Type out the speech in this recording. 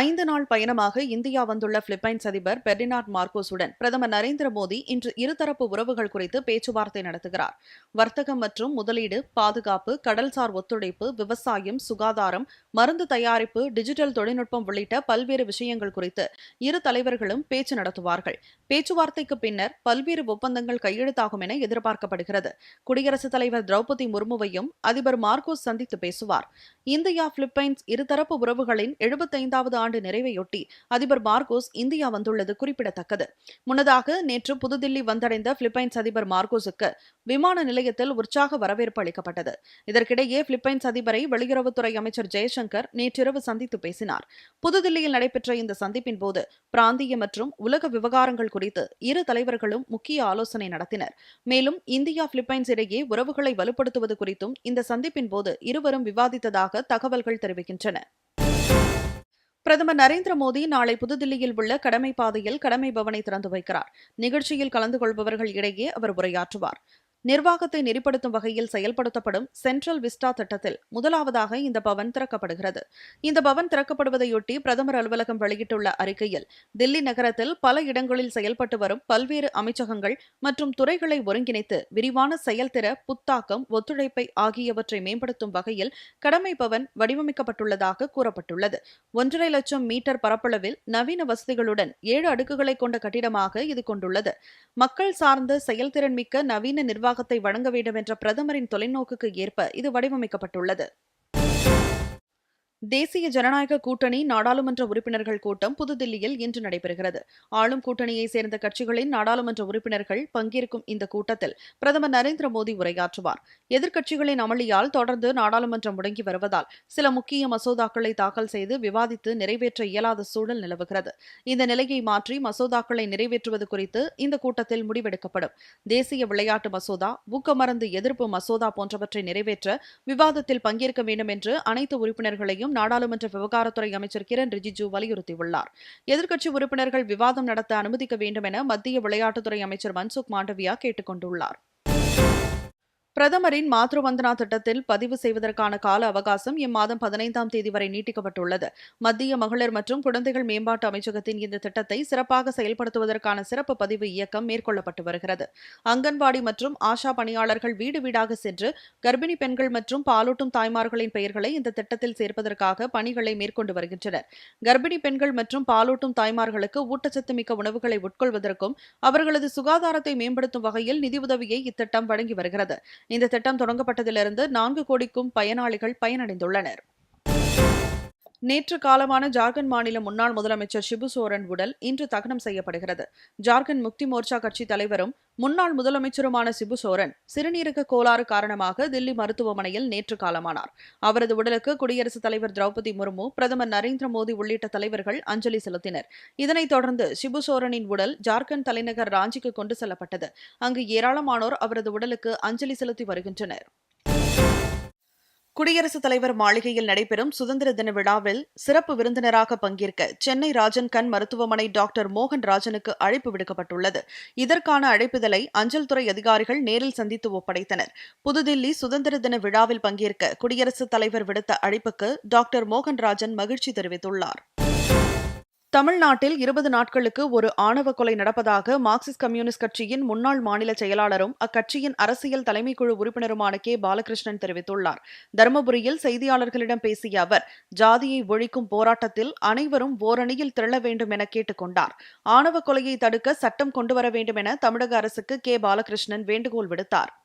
ஐந்து நாள் பயணமாக இந்தியா வந்துள்ள பிலிப்பைன்ஸ் அதிபர் பெர்டினாட் மார்கோஸுடன் பிரதமர் நரேந்திர மோடி இன்று இருதரப்பு உறவுகள் குறித்து பேச்சுவார்த்தை நடத்துகிறார். வர்த்தகம் மற்றும் முதலீடு பாதுகாப்பு கடல்சார் ஒத்துழைப்பு விவசாயம் சுகாதாரம் மருந்து தயாரிப்பு டிஜிட்டல் தொழில்நுட்பம் உள்ளிட்ட பல்வேறு விஷயங்கள் குறித்து இரு தலைவர்களும் பேச்சு நடத்துவார்கள். பேச்சுவார்த்தைக்கு பின்னர் பல்வேறு ஒப்பந்தங்கள் கையெழுத்தாகும் என எதிர்பார்க்கப்படுகிறது. குடியரசுத் தலைவர் திரௌபதி முர்முவையும் அதிபர் மார்கோஸ் சந்தித்து பேசுவார். இந்தியா பிலிப்பைன்ஸ் இருதரப்பு உறவுகளின் எழுபத்தைந்தாவது ஆண்டு நிறைவையொட்டி அதிபர் மார்கோஸ் இந்தியா வந்துள்ளது குறிப்பிடத்தக்கது. முன்னதாக நேற்று புதுதில்லி வந்தடைந்த பிலிப்பைன்ஸ் அதிபர் மார்கோஸுக்கு விமான நிலையத்தில் உற்சாக வரவேற்பு அளிக்கப்பட்டது. இதற்கிடையே பிலிப்பைன்ஸ் அதிபரை வெளியுறவுத்துறை அமைச்சர் ஜெய்சங்கர் நேற்றிரவு சந்தித்து பேசினார். புதுதில்லியில் நடைபெற்ற இந்த சந்திப்பின் போது பிராந்திய மற்றும் உலக விவகாரங்கள் குறித்து இரு தலைவர்களும் முக்கிய ஆலோசனை நடத்தினர். மேலும் இந்தியா பிலிப்பைன்ஸ் இடையே உறவுகளை வலுப்படுத்துவது குறித்தும் இந்த சந்திப்பின் போது இருவரும் விவாதித்ததாக தகவல்கள் தெரிவிக்கின்றன. பிரதமர் நரேந்திர மோடி நாளை புதுதில்லியில் உள்ள கடமை பாதையில் கடமை பவனை திறந்து வைக்கிறார். நிகழ்ச்சியில் கலந்து கொள்பவர்கள் இடையே அவர் உரையாற்றுவார். நிர்வாகத்தை நெறிப்படுத்தும் வகையில் செயல்படுத்தப்படும் சென்ட்ரல் விஸ்டா திட்டத்தில் முதலாவதாக இந்த பவன் திறக்கப்படுகிறது. இந்த பவன் திறக்கப்படுவதையொட்டி பிரதமர் அலுவலகம் வெளியிட்டுள்ள அறிக்கையில் தில்லி நகரத்தில் பல இடங்களில் செயல்பட்டு வரும் பல்வேறு அமைச்சகங்கள் மற்றும் துறைகளை ஒருங்கிணைத்து விரிவான செயல்திற புத்தாக்கம் ஒத்துழைப்பை ஆகியவற்றை மேம்படுத்தும் வகையில் கடமை பவன் வடிவமைக்கப்பட்டுள்ளதாக கூறப்பட்டுள்ளது. ஒன்றரை லட்சம் மீட்டர் பரப்பளவில் நவீன வசதிகளுடன் ஏழு அடுக்குகளை கொண்ட கட்டிடமாக இது கொண்டுள்ளது. மக்கள் சார்ந்த செயல்திறன் மிக்க நவீன நிர்வாக நிர்வாகத்தை வழங்க வேண்டும் என்ற பிரதமரின் தொலைநோக்குக்கு ஏற்ப இது வடிவமைக்கப்பட்டுள்ளது. தேசிய ஜனநாயக கூட்டணி நாடாளுமன்ற உறுப்பினர்கள் கூட்டம் புதுதில்லியில் இன்று நடைபெறுகிறது. ஆளும் கூட்டணியை சேர்ந்த கட்சிகளின் நாடாளுமன்ற உறுப்பினர்கள் பங்கேற்கும் இந்த கூட்டத்தில் பிரதமர் நரேந்திர மோடி உரையாற்றுவார். எதிர்க்கட்சிகளின் அமளியால் தொடர்ந்து நாடாளுமன்றம் முடங்கி வருவதால் சில முக்கிய மசோதாக்களை தாக்கல் செய்து விவாதித்து நிறைவேற்ற இயலாத சூழல் நிலவுகிறது. இந்த நிலையை மாற்றி மசோதாக்களை நிறைவேற்றுவது குறித்து இந்த கூட்டத்தில் முடிவெடுக்கப்படும். தேசிய விளையாட்டு மசோதா ஊக்கமருந்து எதிர்ப்பு மசோதா போன்றவற்றை நிறைவேற்ற விவாதத்தில் பங்கேற்க வேண்டும் என்று அனைத்து உறுப்பினர்களையும் நாடாளுமன்ற விவகாரத்துறை அமைச்சர் கிரண் ரிஜிஜு வலியுறுத்தியுள்ளார். எதிர்க்கட்சி உறுப்பினர்கள் விவாதம் நடத்த அனுமதிக்க வேண்டும் என மத்திய விளையாட்டுத்துறை அமைச்சர் மன்சுக் மாண்டவியா கேட்டுக் கொண்டுள்ளார் பிரதமரின் மாத்ரு வந்தனா திட்டத்தில் பதிவு செய்வதற்கான கால அவகாசம் இம்மாதம் பதினைந்தாம் தேதி வரை நீட்டிக்கப்பட்டுள்ளது. மத்திய மகளிர் மற்றும் குழந்தைகள் மேம்பாட்டு அமைச்சகத்தின் இந்த திட்டத்தை சிறப்பாக செயல்படுத்துவதற்கான சிறப்பு பதிவு இயக்கம் மேற்கொள்ளப்பட்டு வருகிறது. அங்கன்வாடி மற்றும் ஆஷா பணியாளர்கள் வீடு வீடாக சென்று கர்ப்பிணி பெண்கள் மற்றும் பாலூட்டும் தாய்மார்களின் பெயர்களை இந்த திட்டத்தில் சேர்ப்பதற்காக பணிகளை மேற்கொண்டு வருகின்றனர். கர்ப்பிணி பெண்கள் மற்றும் பாலூட்டும் தாய்மார்களுக்கு ஊட்டச்சத்து மிக்க உணவுகளை உட்கொள்வதற்கும் அவர்களது சுகாதாரத்தை மேம்படுத்தும் வகையில் நிதியுதவியை இத்திட்டம் வழங்கி வருகிறது. இந்த திட்டம் தொடங்கப்பட்டதிலிருந்து நான்கு கோடிக்கும் பயனாளிகள் பயனடைந்துள்ளனர். நேற்று காலமான ஜார்க்கண்ட் மாநில முன்னாள் முதலமைச்சர் ஷிபு சோரன் உடல் இன்று தகனம் செய்யப்படுகிறது. ஜார்க்கண்ட் முக்தி மோர்ச்சா கட்சி தலைவரும் முன்னாள் முதலமைச்சருமான சிபு சோரன் சிறுநீரக கோளாறு காரணமாக தில்லி மருத்துவமனையில் நேற்று காலமானார். அவரது உடலுக்கு குடியரசுத் தலைவர் திரௌபதி முர்மு பிரதமர் நரேந்திர மோடி உள்ளிட்ட தலைவர்கள் அஞ்சலி செலுத்தினர். இதனைத் தொடர்ந்து சிபு சோரனின் உடல் ஜார்க்கண்ட் தலைநகர் ராஞ்சிக்கு கொண்டு செல்லப்பட்டது. அங்கு ஏராளமானோர் அவரது உடலுக்கு அஞ்சலி செலுத்தி வருகின்றனர். குடியரசுத் தலைவர் மாளிகையில் நடைபெறும் சுதந்திர தின விழாவில் சிறப்பு விருந்தினராக பங்கேற்க சென்னை ராஜன் கண் மருத்துவமனை டாக்டர் மோகன் ராஜனுக்கு அழைப்பு விடுக்கப்பட்டுள்ளது. இதற்கான அழைப்புதலை அஞ்சல் துறை அதிகாரிகள் நேரில் சந்தித்து ஒப்படைத்தனர். புதுதில்லி சுதந்திர தின விழாவில் பங்கேற்க குடியரசுத் தலைவர் விடுத்த அழைப்புக்கு டாக்டர் மோகன் ராஜன் மகிழ்ச்சி தெரிவித்துள்ளார். தமிழ்நாட்டில் இருபது நாட்களுக்கு ஒரு ஆணவ கொலை நடப்பதாக மார்க்சிஸ்ட் கம்யூனிஸ்ட் கட்சியின் முன்னாள் மாநில செயலாளரும் அக்கட்சியின் அரசியல் தலைமைக்குழு உறுப்பினருமான கே. பாலகிருஷ்ணன் தெரிவித்துள்ளார். தருமபுரியில் செய்தியாளர்களிடம் பேசிய அவர் ஜாதியை ஒழிக்கும் போராட்டத்தில் அனைவரும் ஓரணியில் திரள வேண்டும் என கேட்டுக்கொண்டார் ஆணவ கொலையை தடுக்க சட்டம் கொண்டுவர வேண்டும் என தமிழக அரசுக்கு கே. பாலகிருஷ்ணன் வேண்டுகோள் விடுத்தார்.